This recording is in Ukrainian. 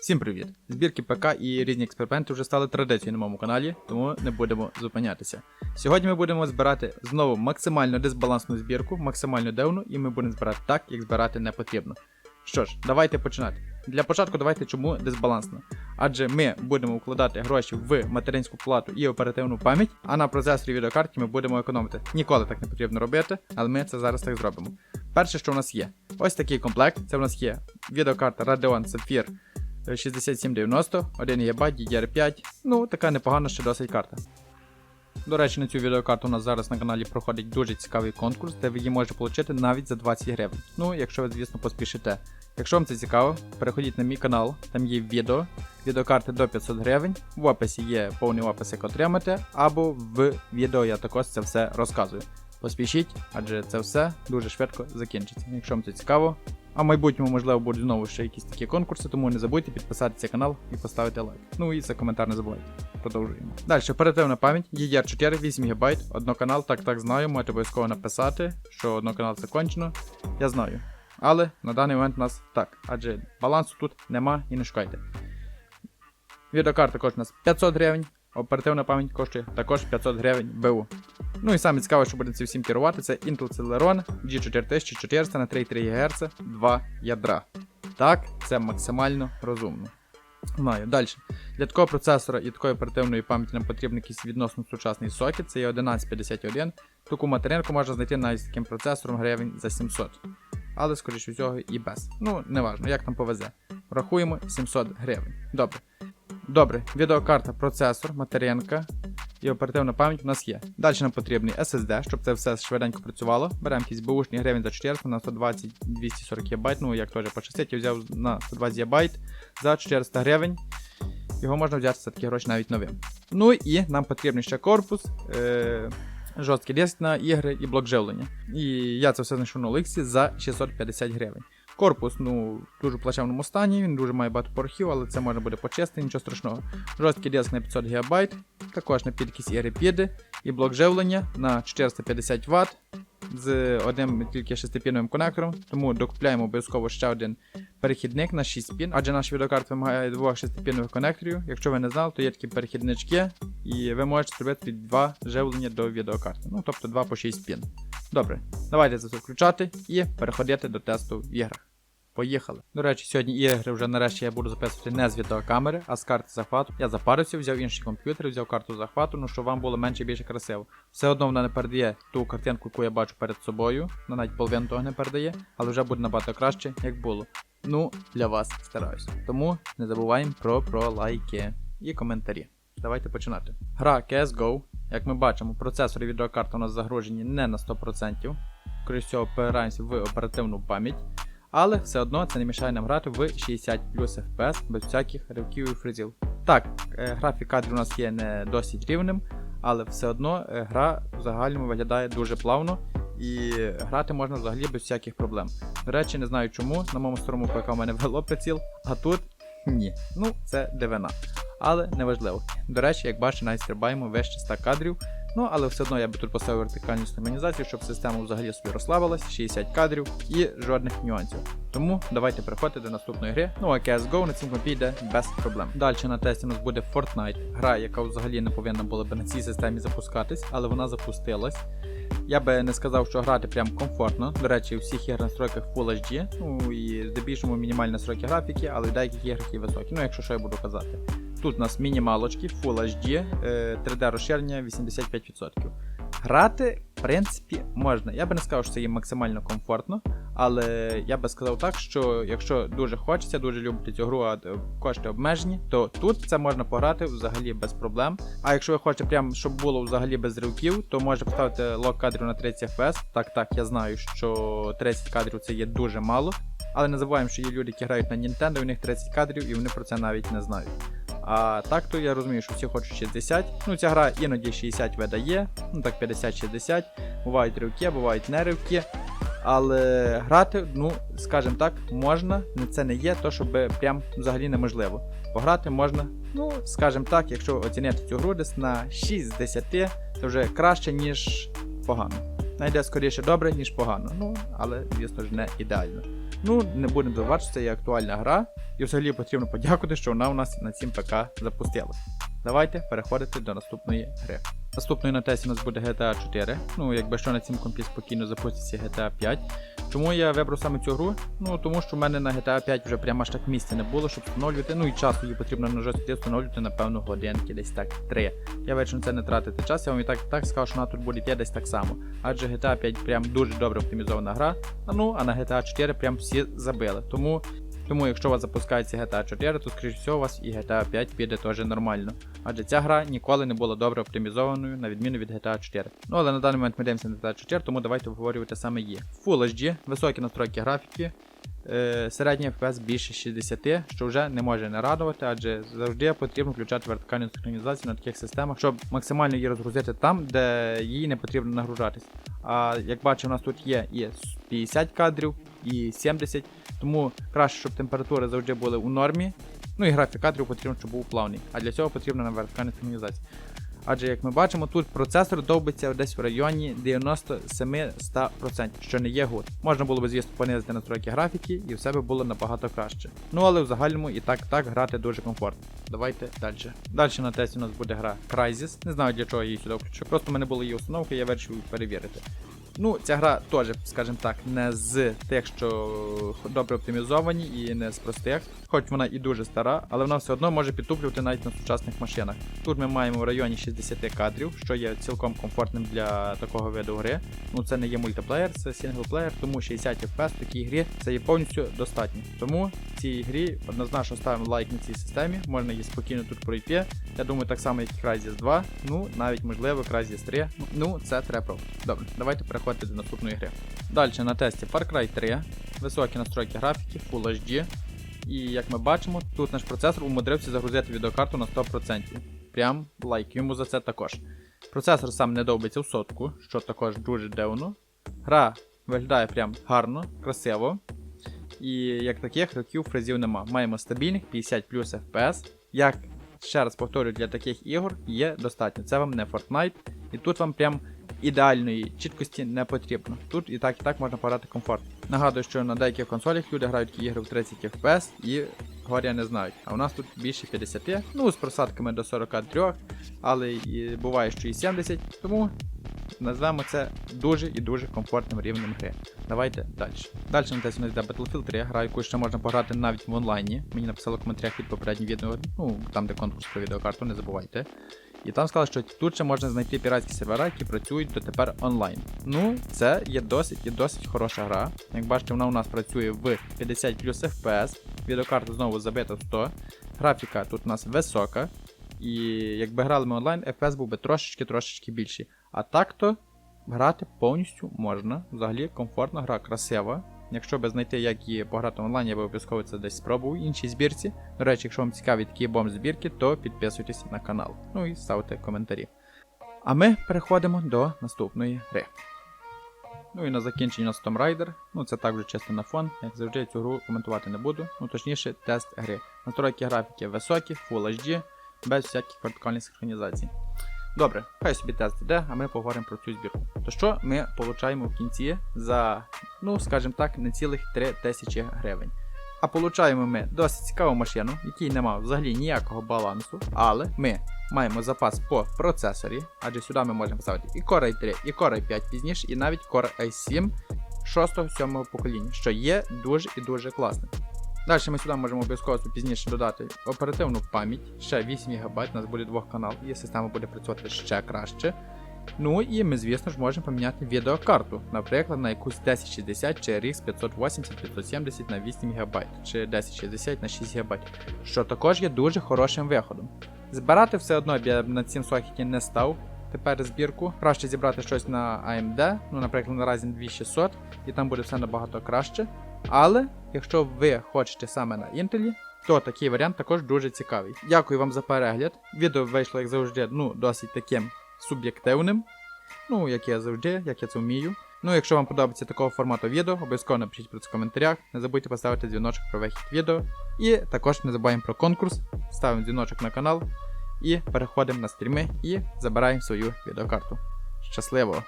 Всім привіт! Збірки ПК і різні експерименти вже стали традицією на моєму каналі, тому не будемо зупинятися. Сьогодні ми будемо збирати знову максимально дисбалансну збірку, максимально девну, і ми будемо збирати так, як збирати не потрібно. Що ж, давайте починати. Для початку давайте чому дисбалансно. Адже ми будемо вкладати гроші в материнську плату і оперативну пам'ять, а на процесорі відеокарті ми будемо економити. Ніколи так не потрібно робити, але ми це зараз так зробимо. Перше, що у нас є, ось такий комплект. Це у нас є відеокарта Radeon Sapphire 6790, 1 ГБ, DDR5. Ну, така непогана ще досить карта. До речі, на цю відеокарту у нас зараз на каналі проходить дуже цікавий конкурс, де ви її можете отримати навіть за 20 гривень. Ну, якщо ви, звісно, поспішите. Якщо вам це цікаво, переходіть на мій канал, там є відео, відеокарти до 500 гривень. В описі є повний опис, як отримати, або в відео я також це все розказую. Поспішіть, адже це все дуже швидко закінчиться. Якщо вам це цікаво, а в майбутньому, можливо, будуть знову ще якісь такі конкурси, тому не забудьте підписатися канал і поставити лайк. Ну і за коментар не забувайте. Продовжуємо. Далі, оперативна пам'ять, DDR4, 8 ГБ, одноканал, так так знаю, можете обов'язково написати, що одноканал це кончено. Я знаю. Але на даний момент у нас так, адже балансу тут нема і не шукайте. Відеокарта коштує нас 500 гривень, оперативна пам'ять коштує також 500 гривень БУ. Ну і саме цікаве, що буде цим всім керувати, це Intel Celeron G4400 на 3,3 ГГц, 2 ядра. Так, це максимально розумно. Знаю. Далі. Для такого процесора і такої оперативної пам'яті нам потрібен якийсь відносно сучасний сокет, це є 1151. Таку материнку можна знайти навіть з таким процесором гривень за 700. Але, скоріше всього, і без. Ну, неважно, як там повезе. Рахуємо 700 гривень. Добре. Добре, відеокарта, процесор, материнка і оперативна пам'ять у нас є. Далі нам потрібний SSD, щоб це все швиденько працювало. Беремо якісь бушні гривень за 400 на 120-240 ГБ, ну як теж по 60, я взяв на 120 ГБ за 400 гривень. Його можна взяти за такі гроші навіть новим. Ну і нам потрібен ще корпус, е- жорсткий диск на ігри і блок живлення. І я це все знайшов на Олексі за 650 гривень. Корпус, ну, в дуже плачевному стані, він дуже має багато порохів, але це можна буде почистити, нічого страшного. Жорсткий диск на 500 ГБ, також на підкість репіди, і блок живлення на 450 Вт з одним тільки шестипінним конектором, тому докупляємо обов'язково ще один перехідник на 6 пін, адже наш відеокарт вимагає двох шестипінних конекторів. Якщо ви не знали, то є такі перехіднички, і ви можете зробити два живлення до відеокарти. Ну, тобто 2 по 6 пін. Добре, давайте це включати і переходити до тесту в іграх. Поїхали. До речі, сьогодні ігри вже нарешті я буду записувати не з відеокамери, а з карти захвату. Я запарився, взяв інший комп'ютер, взяв карту захвату, ну щоб вам було менше і більше красиво. Все одно вона не передає ту картинку, яку я бачу перед собою. Вона навіть половину того не передає, але вже буде набагато краще, як було. Ну, для вас стараюсь. Тому не забуваємо про, про лайки і коментарі. Давайте починати. Гра CSGO. Як ми бачимо, процесор і відеокарта у нас загружені не на 100%. Скоріше всього, опираємося в оперативну пам'ять. Але все одно це не мішає нам грати в 60 плюс FPS без всяких ривків і фризів. Так, е, графік кадрів у нас є не досить рівним, але все одно е, гра в загальному виглядає дуже плавно і грати можна взагалі без всяких проблем. До речі, не знаю чому, на моєму старому ПК у мене вело приціл, а тут ні. Ну, це дивина. Але неважливо. До речі, як бачите, навіть стрибаємо вище 100 кадрів. Ну, але все одно я би тут поставив вертикальну стабілізацію, щоб система взагалі собі розслабилась, 60 кадрів і жодних нюансів. Тому давайте переходити до наступної гри. Ну а CSGO на цьому піде без проблем. Далі на тесті у нас буде Fortnite, гра, яка взагалі не повинна була би на цій системі запускатись, але вона запустилась. Я би не сказав, що грати прям комфортно. До речі, у всіх ігр настройках Full HD, ну і здебільшому мінімальні настройки графіки, але в деяких іграх і високі. Ну, якщо що я буду казати. Тут у нас мінімалочки, Full HD, 3D розширення 85%. Грати, в принципі, можна. Я би не сказав, що це є максимально комфортно, але я би сказав так, що якщо дуже хочеться, дуже любите цю гру, а кошти обмежені, то тут це можна пограти взагалі без проблем. А якщо ви хочете, прям, щоб було взагалі без ривків, то можете поставити лок кадрів на 30 FPS. Так, так, я знаю, що 30 кадрів це є дуже мало. Але не забуваємо, що є люди, які грають на Nintendo, у них 30 кадрів, і вони про це навіть не знають. А так то я розумію, що всі хочуть 60. Ну, ця гра іноді 60 видає, ну так 50-60. Бувають ривки, бувають не ривки. Але грати, ну, скажімо так, можна, ну, це не є то, щоб прям взагалі неможливо. Пограти можна, ну, скажімо так, якщо оцінити цю гру десь на 6 з 10, це вже краще, ніж погано. Найде скоріше добре, ніж погано. Ну, але, звісно ж, не ідеально. Ну, не будемо забувати, що це є актуальна гра, і взагалі потрібно подякувати, що вона у нас на цім ПК запустилась. Давайте переходити до наступної гри. Наступною на тесті у нас буде GTA 4. Ну, якби що на цім компі спокійно запуститься GTA 5. Чому я вибрав саме цю гру? Ну тому що в мене на GTA 5 вже прямо аж так місця не було, щоб встановлювати. Ну і часу її потрібно на встановлювати, напевно, годинки, десь так три. Я вирішив це не тратити час, я вам і так так сказав, що вона тут буде йти десь так само. Адже GTA 5 прям дуже добре оптимізована гра. А ну, а на GTA 4 прям всі забили. Тому. Тому, якщо у вас запускається GTA 4, то скоріш всього у вас і GTA 5 піде теж нормально. Адже ця гра ніколи не була добре оптимізованою, на відміну від GTA 4. Ну але на даний момент ми дивимося на GTA 4, тому давайте обговорювати саме її. Full HD, високі настройки графіки, е, середній FPS більше 60, що вже не може не радувати, адже завжди потрібно включати вертикальну синхронізацію на таких системах, щоб максимально її розгрузити там, де їй не потрібно нагружатись. А як бачимо, у нас тут є і 50 кадрів, і 70, тому краще, щоб температури завжди були у нормі. Ну і графік кадрів потрібно, щоб був плавний. А для цього потрібна вертикальна синхронізація. Адже, як ми бачимо, тут процесор довбиться десь в районі 97-100%, що не є гуд. Можна було б, звісно, понизити настройки графіки і все би було набагато краще. Ну але в загальному і так так грати дуже комфортно. Давайте далі. Далі на тесті у нас буде гра Crysis. Не знаю для чого я її сюди включу. Просто в мене була її установка, я вирішив перевірити. Ну, ця гра теж, скажімо так, не з тих, що добре оптимізовані і не з простих, хоч вона і дуже стара, але вона все одно може підтуплювати навіть на сучасних машинах. Тут ми маємо в районі 60 кадрів, що є цілком комфортним для такого виду гри. Ну це не є мультиплеєр, це синглплеєр, тому 60 FPS в такій грі це є повністю достатньо. Тому в цій грі однозначно ставимо лайк на цій системі, можна її спокійно тут пройти. Я думаю, так само, як і Crysis 2, ну навіть можливо Crysis 3. Ну це треба. Добре, давайте переходити до наступної гри. Далі на тесті Far Cry 3, високі настройки графіки, Full HD. І як ми бачимо, тут наш процесор умудрився загрузити відеокарту на 100%. Прям лайк йому за це також. Процесор сам не довбиться в сотку, що також дуже дивно. Гра виглядає прям гарно, красиво. І як таких років фразів нема. Маємо стабільних 50 плюс FPS. Як ще раз повторюю, для таких ігор є достатньо. Це вам не Fortnite, і тут вам прям ідеальної чіткості не потрібно. Тут і так, і так можна пограти комфортно. Нагадую, що на деяких консолях люди грають ігри в 30 FPS і горя не знають. А у нас тут більше 50, ну з просадками до 43, але і буває, що і 70, тому назвемо це дуже і дуже комфортним рівнем гри. Давайте далі. Далі на тесті у нас йде Battlefield 3, гра, яку ще можна пограти навіть в онлайні. Мені написали в коментарях під попереднім відео, ну там де конкурс про відеокарту, не забувайте. І там сказали, що тут ще можна знайти піратські сервера, які працюють дотепер онлайн. Ну, це є досить і досить хороша гра. Як бачите, вона у нас працює в 50 плюс FPS. Відеокарта знову забита 100. Графіка тут у нас висока. І якби грали ми онлайн, FPS був би трошечки-трошечки більший. А так-то грати повністю можна. Взагалі комфортна гра, красива. Якщо би знайти, як її пограти онлайн, я би обов'язково це десь спробував в іншій збірці. До речі, якщо вам цікаві такі бомб збірки, то підписуйтесь на канал. Ну і ставте коментарі. А ми переходимо до наступної гри. Ну і на закінчення у нас Tomb Raider. Ну це так вже чисто на фон. Як завжди, цю гру коментувати не буду. Ну точніше, тест гри. Настройки графіки високі, Full HD, без всяких вертикальних синхронізацій. Добре, хай собі тест йде, а ми поговоримо про цю збірку. То що ми получаємо в кінці за, ну скажімо так, не цілих 3 тисячі гривень. А получаємо ми досить цікаву машину, якій немає взагалі ніякого балансу, але ми маємо запас по процесорі, адже сюди ми можемо поставити і Core i3, і Core i5 пізніше, і навіть Core i7 6-7 покоління, що є дуже і дуже класним. Далі ми сюди можемо обов'язково пізніше додати оперативну пам'ять, ще 8 ГБ, у нас буде двох канал, і система буде працювати ще краще. Ну і ми, звісно ж, можемо поміняти відеокарту, наприклад, на якусь 1060 чи RX 580 570 на 8 ГБ, чи 1060 на 6 ГБ, що також є дуже хорошим виходом. Збирати все одно б я на цім сокеті не став. Тепер збірку. Краще зібрати щось на AMD, ну, наприклад, на Ryzen 2600, і там буде все набагато краще. Але якщо ви хочете саме на Intel, то такий варіант також дуже цікавий. Дякую вам за перегляд. Відео вийшло, як завжди, ну, досить таким суб'єктивним. Ну, як я завжди, як я це вмію. Ну, якщо вам подобається такого формату відео, обов'язково напишіть про це в коментарях. Не забудьте поставити дзвіночок про вихід відео. І також не забуваємо про конкурс, ставимо дзвіночок на канал і переходимо на стріми і забираємо свою відеокарту. Щасливо!